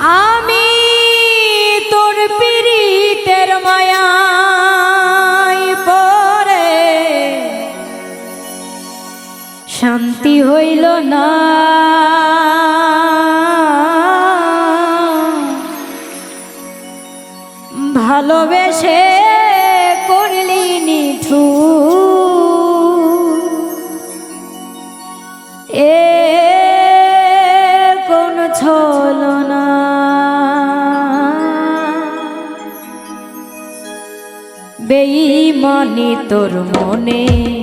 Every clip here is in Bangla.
আমি তোর পীড়িতের মায়ায় পরে শান্তি হইল না। ভালোবেসে বেইমানি তোর মনে।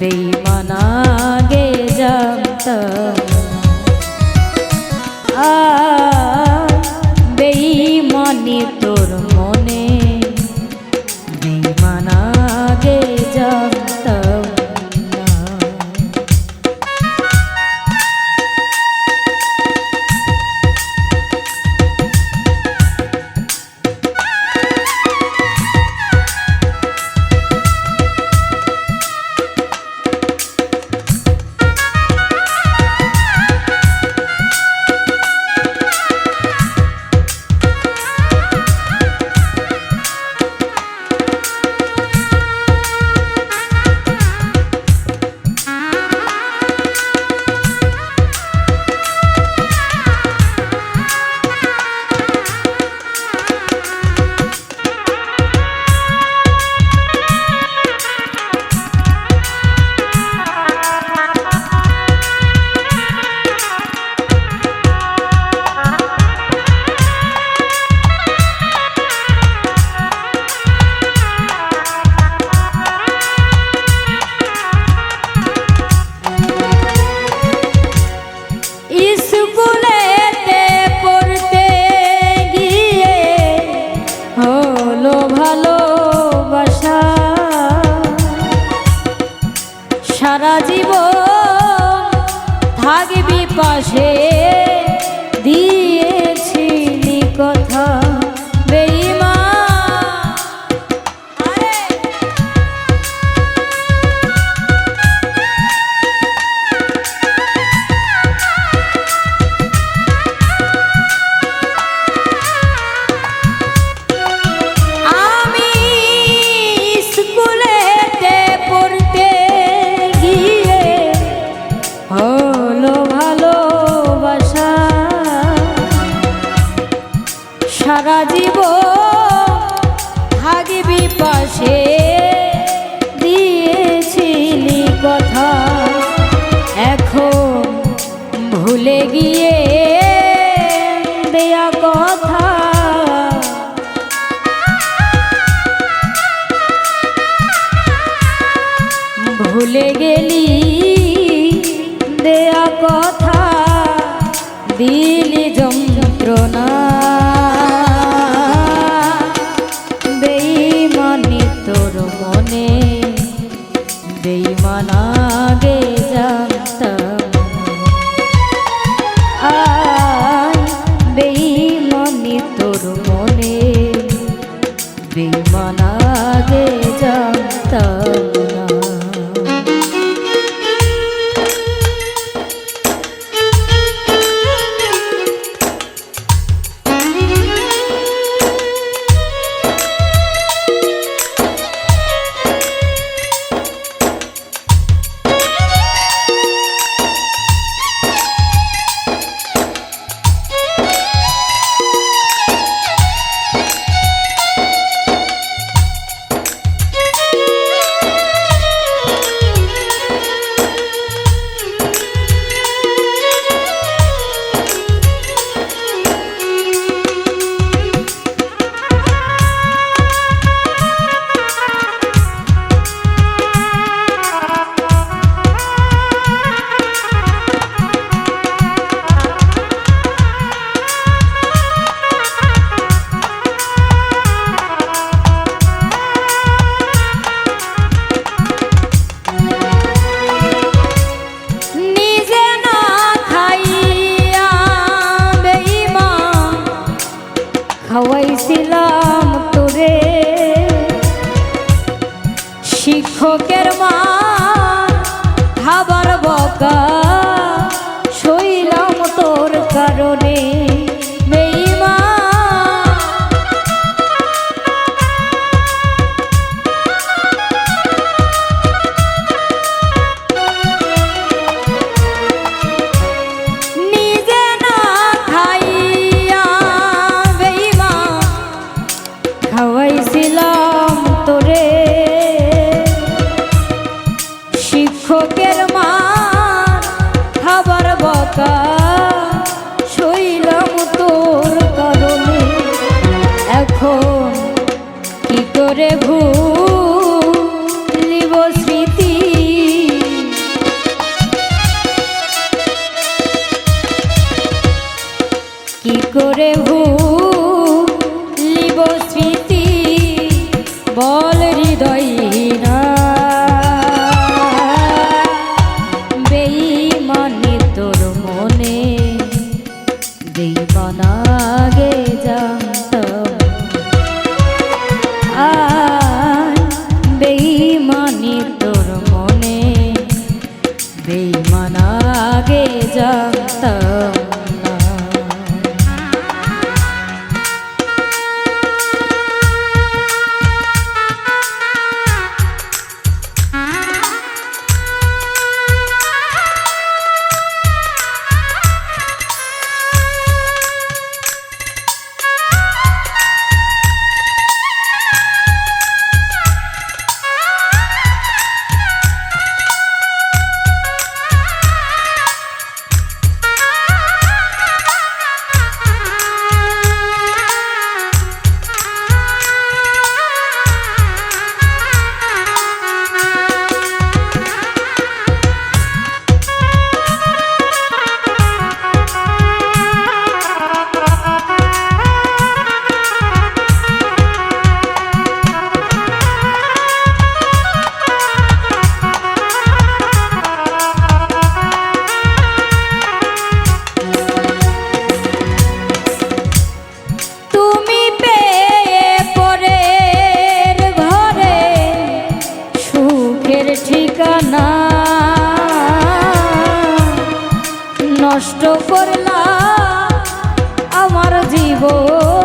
বেইমানা গে জানতাম আ বেইমানি হলো ভালোবাসা সারা জীবন থাকবি পাশে। সারা জীবন থাকবি পাশে দিয়েছিলি কথা। এখন ভুলে গিয়ে দেয়া কথা। ভুলে গেলি দেয়া কথা, দিলি সুখের ঠিকানা নষ্ট করলা আমার জীবন।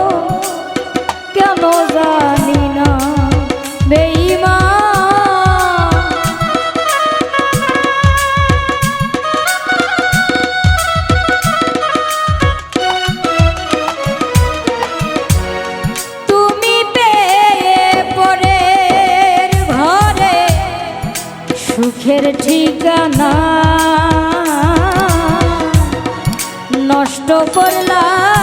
মনের ঠিকানা। নষ্ট করলাম।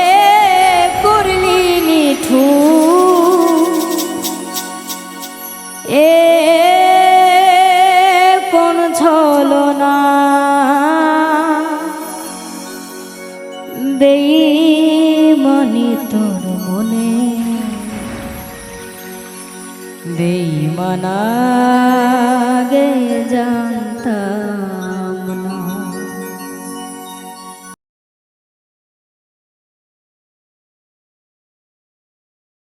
বেইমানি তোর মনে। বেইমানা গে যা